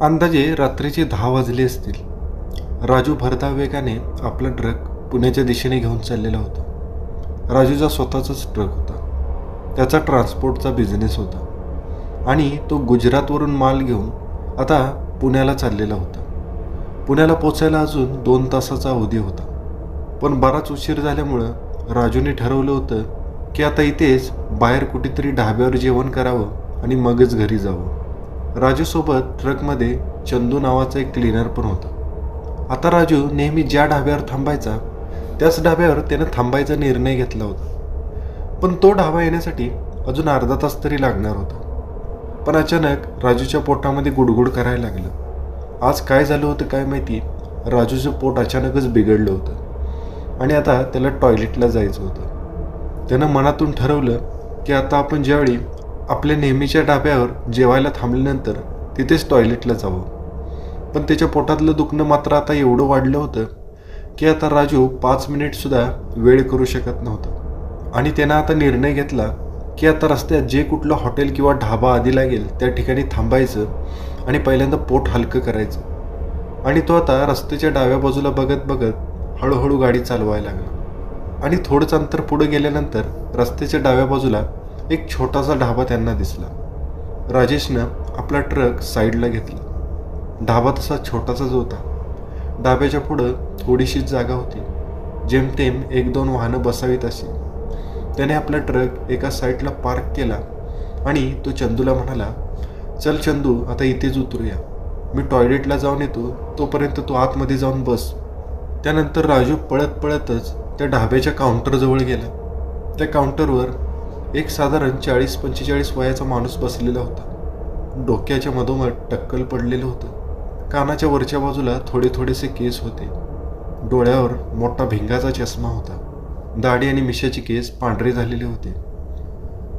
अंदाजे रात्रीचे दहा वाजले असतील. राजू भरधाव वेगाने आपला ट्रक पुण्याच्या दिशेने घेऊन चाललेला होता. राजूचा स्वतःचाच ट्रक होता. त्याचा ट्रान्सपोर्टचा बिझनेस होता. आणि तो गुजरातवरून माल घेऊन आता पुण्याला चाललेला होता. पुण्याला पोचायला अजून दोन तासाचा अवधी होता. पण बराच उशीर झाल्यामुळं राजूने ठरवलं होतं की आता इथेच बाहेर कुठेतरी ढाब्यावर जेवण करावं आणि मगच घरी जावं. राजूसोबत ट्रकमध्ये चंदू नावाचा एक क्लीनर पण होता. आता राजू नेहमी ज्या ढाब्यावर थांबायचा त्याच ढाब्यावर त्यानं थांबायचा निर्णय घेतला होता. पण तो ढाबा येण्यासाठी अजून अर्धा तास तरी लागणार होता. पण अचानक राजूच्या पोटामध्ये गुडगुड करायला लागलं. आज काय झालं होतं काय माहिती राजूचं पोट अचानकच बिघडलं होतं. आणि आता त्याला टॉयलेटला जायचं होतं. त्यानं मनातून ठरवलं की आता आपण ज्यावेळी आपल्या नेहमीच्या डाब्यावर जेवायला थांबल्यानंतर तिथेच टॉयलेटला जावं. पण त्याच्या पोटातलं दुखणं मात्र आता एवढं वाढलं होतं की आता राजू पाच मिनिटसुद्धा वेळ करू शकत नव्हता. आणि त्यानं आता निर्णय घेतला की आता रस्त्यात जे कुठलं हॉटेल किंवा ढाबा आधी लागेल त्या ठिकाणी थांबायचं आणि पहिल्यांदा पोट हलकं करायचं. आणि तो आता रस्त्याच्या डाव्या बाजूला बघत बघत हळूहळू गाडी चालवायला लागला. आणि थोडंच अंतर पुढे गेल्यानंतर रस्त्याच्या डाव्या बाजूला एक छोटासा ढाबा त्यांना दिसला. राजेशनं आपला ट्रक साईडला घेतला. ढाबा तसा छोटासाच होता. ढाब्याच्या पुढं थोडीशीच जागा होती. जेमतेम एक दोन वाहनं बसावीत अशी. त्याने आपला ट्रक एका साईडला पार्क केला आणि तो चंदूला म्हणाला चल चंदू आता इथेच उतरूया. मी टॉयलेटला जाऊन येतो. तोपर्यंत तू आतमध्ये जाऊन बस. त्यानंतर राजू पळत पळतच त्या ढाब्याच्या काउंटरजवळ गेला. त्या काउंटरवर एक साधारण चाळीस पंचेचाळीस वयाचा माणूस बसलेला होता. डोक्याच्या मधोमध टक्कल पडलेलं होतं. कानाच्या वरच्या बाजूला थोडे थोडेसे केस होते. डोळ्यावर मोठा भिंगाचा चष्मा होता. दाढी आणि मिशाचे केस पांढरे झालेले होते.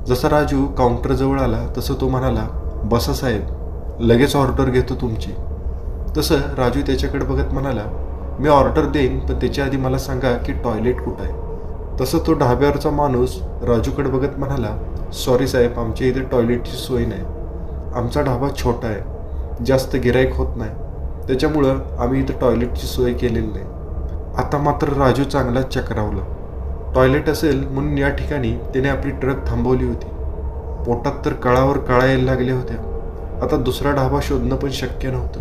जसा राजू काउंटरजवळ आला तसं तो म्हणाला बसा साहेब लगेच ऑर्डर घेतो तुमची. तसं राजू त्याच्याकडे बघत म्हणाला मी ऑर्डर देईन पण त्याच्या आधी मला सांगा की टॉयलेट कुठं आहे. तसं तो ढाब्यावरचा माणूस राजूकडे बघत म्हणाला सॉरी साहेब आमच्या इथे टॉयलेटची सोय नाही. आमचा ढाबा छोटा आहे. जास्त गिराईक होत नाही. त्याच्यामुळं आम्ही इथं टॉयलेटची सोय केलेली नाही. आता मात्र राजू चांगलाच चक्रावला. टॉयलेट असेल म्हणून या ठिकाणी त्याने आपली ट्रक थांबवली होती. पोटात तर कळावर कळा यायला लागल्या होत्या. आता दुसरा ढाबा शोधणं पण शक्य नव्हतं.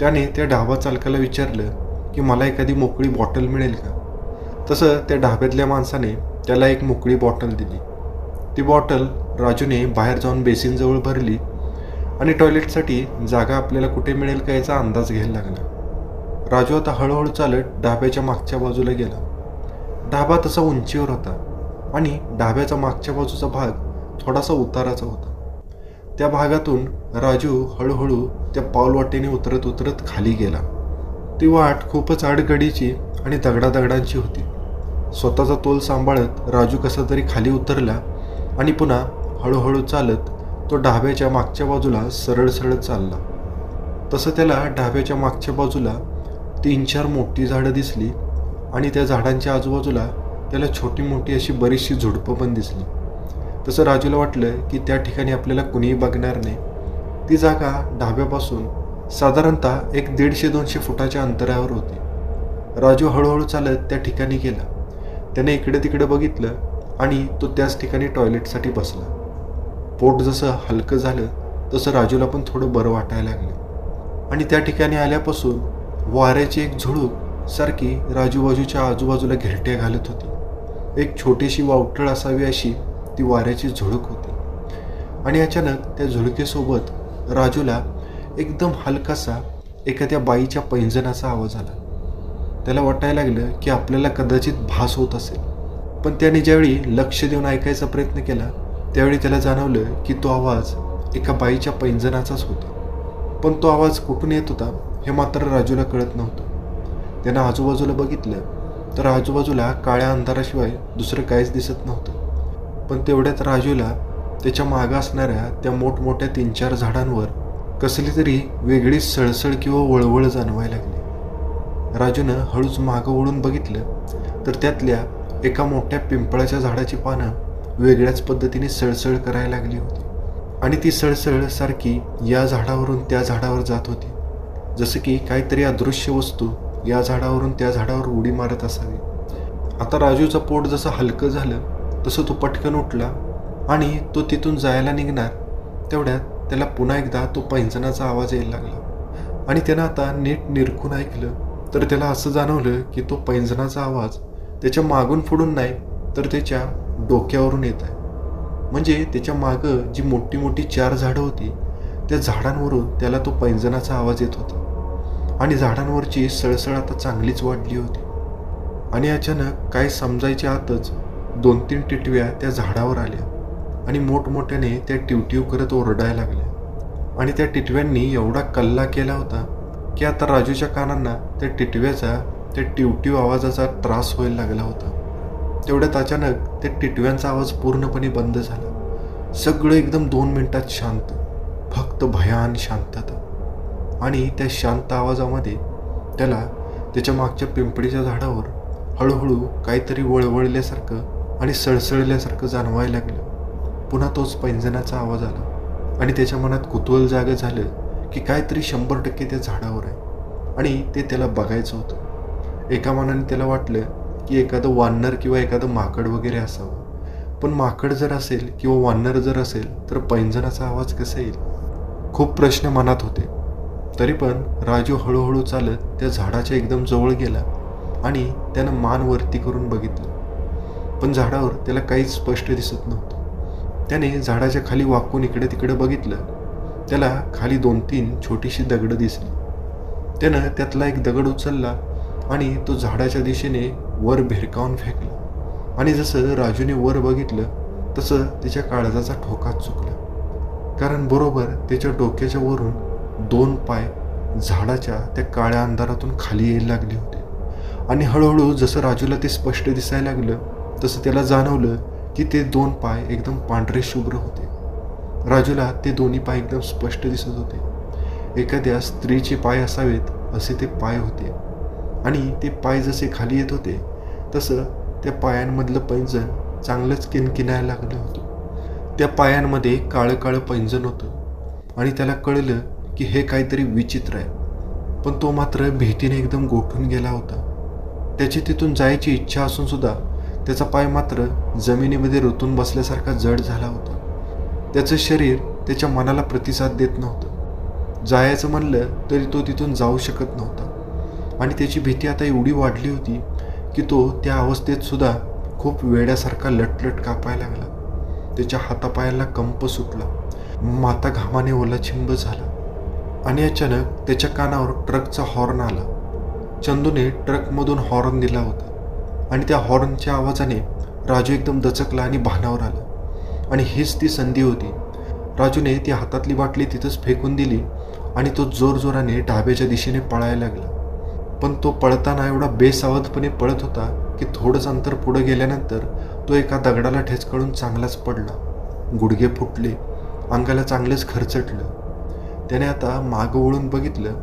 त्याने त्या ढाबा चालकाला विचारलं की मला एखादी मोकळी बॉटल मिळेल का? तसं त्या ढाब्यातल्या माणसाने त्याला एक मोकळी बॉटल दिली. ती बॉटल राजूने बाहेर जाऊन बेसिनजवळ भरली आणि टॉयलेटसाठी जागा आपल्याला कुठे मिळेल का याचा अंदाज घ्यायला लागला. राजू आता हळूहळू चालत ढाब्याच्या मागच्या बाजूला गेला. ढाबा तसा उंचीवर होता आणि ढाब्याचा मागच्या बाजूचा भाग थोडासा उताराचा होता. त्या भागातून राजू हळूहळू त्या पाऊलवाटेने उतरत उतरत खाली गेला. ती वाट खूपच आडगडीची आणि दगडादगडांची होती. स्वतःचा तोल सांभाळत राजू कसा तरी खाली उतरला आणि पुन्हा हळूहळू चालत तो ढाब्याच्या मागच्या बाजूला सरळ सरळ चालला. तसं त्याला ढाब्याच्या मागच्या बाजूला तीन चार मोठी झाडं दिसली आणि त्या झाडांच्या आजूबाजूला त्याला छोटी मोठी अशी बरीचशी झुडपं पण दिसली. तसं राजूला वाटलं की त्या ठिकाणी आपल्याला कुणीही बघणार नाही. ती जागा ढाब्यापासून साधारणतः एक दीडशे दोनशे फुटाच्या अंतरावर होती. राजू हळूहळू चालत त्या ठिकाणी गेला. त्याने इकडे तिकडे बघितलं आणि तो त्याच ठिकाणी टॉयलेटसाठी बसला. पोट जसं हलकं झालं तसं राजूला पण थोडं बरं वाटायला लागलं. आणि त्या ठिकाणी आल्यापासून वाऱ्याची एक झुळूक सारखी राजूबाजूच्या आजूबाजूला घिरट्या घालत होती. एक छोटीशी वावटळ असावी अशी ती वाऱ्याची झुळूक होती. आणि अचानक त्या झुळकेसोबत राजूला एकदम हलकासा एखाद्या बाईच्या पैंजनाचा आवाज आला. त्याला वाटायला लागलं की आपल्याला कदाचित भास होत असेल. पण त्याने ज्यावेळी लक्ष देऊन ऐकायचा प्रयत्न केला त्यावेळी त्याला जाणवलं की तो आवाज एका बाईच्या पैंजनाचाच होता. पण तो आवाज कुठून येत होता हे मात्र राजूला कळत नव्हतं. त्यानं आजूबाजूला बघितलं तर आजूबाजूला काळ्या अंधाराशिवाय दुसरं काहीच दिसत नव्हतं. पण तेवढ्यात राजूला त्याच्या मागं असणाऱ्या त्या मोठमोठ्या तीन चार झाडांवर कसली तरी वेगळी सळसळ किंवा वळवळ जाणवायला लागली. राजूनं हळूच मागं वळून बघितलं तर त्यातल्या एका मोठ्या पिंपळाच्या झाडाची पानं वेगळ्याच पद्धतीने सळसळ करायला लागली होती. आणि ती सळसळ सारखी या झाडावरून त्या झाडावर जात होती. जसं की काहीतरी अदृश्य वस्तू या झाडावरून त्या झाडावर उडी मारत असावी. आता राजूचं पोट जसं हलकं झालं तसं तो पटकन उठला आणि तो तिथून जायला निघणार तेवढ्यात त्याला पुन्हा एकदा तो पैंजणाचा आवाज यायला लागला. आणि त्यानं आता नीट निरखून ऐकलं तर त्याला असं जाणवलं की तो पैंजणाचा आवाज त्याच्या मागून फोडून नाही तर त्याच्या डोक्यावरून येत आहे. म्हणजे त्याच्या मागं जी मोठी मोठी चार झाडं होती त्या झाडांवरून त्याला तो पैंजणाचा आवाज येत होता. आणि झाडांवरची सळसळ आता चांगलीच वाढली होती. आणि अचानक काय समजायच्या आतच दोन तीन टिटव्या त्या झाडावर आल्या आणि मोठमोठ्याने त्या टिवटिव करत ओरडायला लागल्या. आणि त्या टिटव्यांनी एवढा कल्ला केला होता की आता राजूच्या कानांना त्या टिटव्याचा त्या टिवटिव आवाजाचा त्रास व्हायला लागला होता. तेवढ्यात अचानक त्या टिटव्यांचा आवाज पूर्णपणे बंद झाला. सगळं एकदम दोन मिनिटात शांत फक्त भयान शांतता. आणि त्या शांत आवाजामध्ये त्याला त्याच्या मागच्या पिंपळीच्या झाडावर हळूहळू काहीतरी वळवळल्यासारखं आणि सळसळल्यासारखं जाणवायला लागलं. पुन्हा तोच पैंजणाचा आवाज आला आणि त्याच्या मनात कुतूहल जागं झालं की काहीतरी शंभर टक्के त्या झाडावर आहे. आणि ते त्याला बघायचं होतं. एका मनाने त्याला वाटलं की एखादं वानर किंवा एखादं माकड वगैरे असावं. पण माकड जर असेल किंवा वानर जर असेल तर पैंजणाचा आवाज कसा येईल? खूप प्रश्न मनात होते. तरी पण राजू हळूहळू चालत त्या झाडाच्या एकदम जवळ गेला आणि त्यानं मान वरती करून बघितलं. पण झाडावर त्याला काहीच स्पष्ट दिसत नव्हतं. त्याने झाडाच्या खाली वाकून इकडे तिकडे बघितलं त्याला खाली दोन तीन छोटीशी दगडं दिसली. त्यानं त्यातला एक दगड उचलला आणि तो झाडाच्या दिशेने वर भिरकावून फेकला. आणि जसं राजूने वर बघितलं तसं त्याच्या काळजाचा ठोकाच चुकला. कारण बरोबर त्याच्या डोक्याच्या वरून दोन पाय झाडाच्या त्या काळ्या अंधारातून खाली यायला लागले होते. आणि हळूहळू जसं राजूला ते स्पष्ट दिसायला लागलं तसं त्याला जाणवलं की ते दोन पाय एकदम पांढरे शुभ्र होते. राजूला ते दोन्ही पाय एकदम स्पष्ट दिसत होते. एखाद्या स्त्रीचे पाय असावेत असे ते पाय होते. आणि ते पाय जसे खाली येत होते तसं त्या पायांमधलं पैंजण चांगलंच किनकिनायला लागलं होतं. त्या पायांमध्ये काळं काळं पैंजण होतं. आणि त्याला कळलं की हे काहीतरी विचित्र आहे. पण तो मात्र भीतीने एकदम गोठून गेला होता. त्याची तिथून जायची इच्छा असूनसुद्धा त्याचा पाय मात्र जमिनीमध्ये रुतून बसल्यासारखा जड झाला होता. त्याचं शरीर त्याच्या मनाला प्रतिसाद देत नव्हतं. जायचं म्हणलं तरी तो तिथून जाऊ शकत नव्हता. आणि त्याची भीती आता एवढी वाढली होती की तो त्या अवस्थेत सुद्धा खूप वेड्यासारखा लटलट कापायला लागला. त्याच्या हातापायाला कंप सुटला. माता घामाने ओला छिंब झाला. आणि अचानक त्याच्या कानावर ट्रकचा हॉर्न आला. चंदूने ट्रकमधून हॉर्न दिला होता. आणि त्या हॉर्नच्या आवाजाने राजू एकदम दचकला आणि भानावर आला. आणि हीच ती संधी होती. राजूने ती हातातली बाटली तिथंच फेकून दिली आणि तो जोरजोराने ढाब्याच्या दिशेने पळायला लागला. पण तो पळताना एवढा बेसावधपणे पळत होता की थोडंच अंतर पुढं गेल्यानंतर तो एका दगडाला ठेचकळून चांगलाच पडला. गुडघे फुटले अंगाला चांगलेच खरचटलं. त्याने आता मागं वळून बघितलं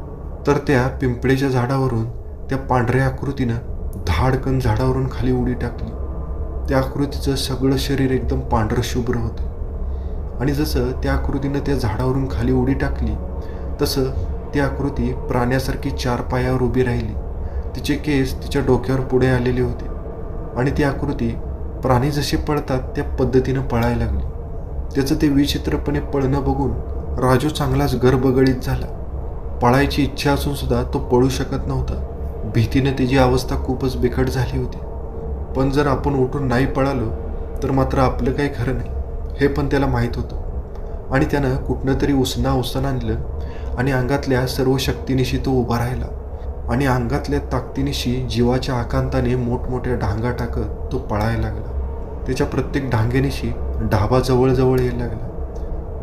तर त्या पिंपळेच्या झाडावरून त्या पांढऱ्या आकृतीनं धाडकन झाडावरून खाली उडी टाकली. त्या आकृतीचं सगळं शरीर एकदम पांढरं शुभ्र होतं. आणि जसं त्या आकृतीनं त्या झाडावरून खाली उडी टाकली तसं ती आकृती प्राण्यासारखी चार पायावर उभी राहिली. तिचे केस तिच्या डोक्यावर पुढे आलेले होते. आणि ती आकृती प्राणी जसे पळतात त्या पद्धतीनं पळायला लागली. त्याचं ते विचित्रपणे पळणं बघून राजू चांगलाच गर्भगळीत झाला. पळायची इच्छा असून सुद्धा तो पळू शकत नव्हता. भीतीने त्याची अवस्था खूपच बिकट झाली होती. पण जर आपण उठून नाही पळालो तर मात्र आपलं काही खरं नाही. हे पण त्याला माहीत होतं. आणि त्यानं कुठनं तरी उसना उसण आणलं आणि अंगातल्या सर्व शक्तीनिशी तो उभा राहिला. आणि अंगातल्या ताकदीनिशी जीवाच्या आकांताने मोठमोठ्या डांगा टाकत तो पळायला लागला. त्याच्या प्रत्येक ढांगेनिशी ढाबा जवळजवळ यायला लागला.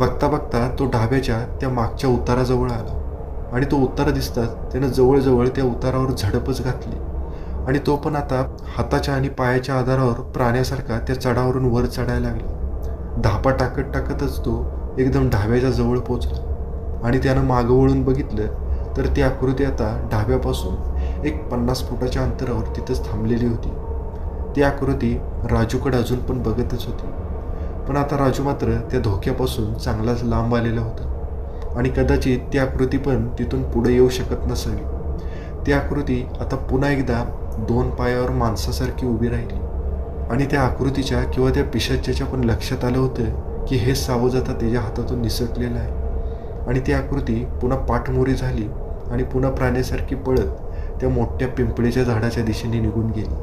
बघता बघता तो ढाब्याच्या त्या मागच्या उताराजवळ आला. आणि तो उतारा दिसताच त्यानं जवळजवळ त्या उतारावर झडपच घातली. आणि तो पण आता हाताच्या आणि पायाच्या आधारावर प्राण्यासारखा त्या चढावरून वर चढायला लागला. धापा टाकत टाकतच तो एकदम ढाब्याच्या जवळ पोचला. आणि त्यानं मागं वळून बघितलं तर ती आकृती आता ढाब्यापासून एक पन्नास फुटाच्या अंतरावर तिथंच थांबलेली होती. ती आकृती राजूकडे अजून पण बघतच होती. पण आता राजू मात्र त्या धोक्यापासून चांगलाच लांब आलेला होता. आणि कदाचित ती आकृती पण तिथून पुढे येऊ शकत नसावी. ती आकृती आता पुन्हा एकदा दोन पायावर माणसासारखी उभी राहिली. आणि त्या आकृतीच्या किंवा त्या पिशाच्याच्या पण लक्षात आलं होतं की हे सावज आता त्याच्या हातातून निसटलेलं आहे. आणि ती आकृती पुन्हा पाठमोरी झाली आणि पुन्हा प्राण्यासारखी पळत त्या मोठ्या पिंपळीच्या झाडाच्या दिशेने निघून गेली.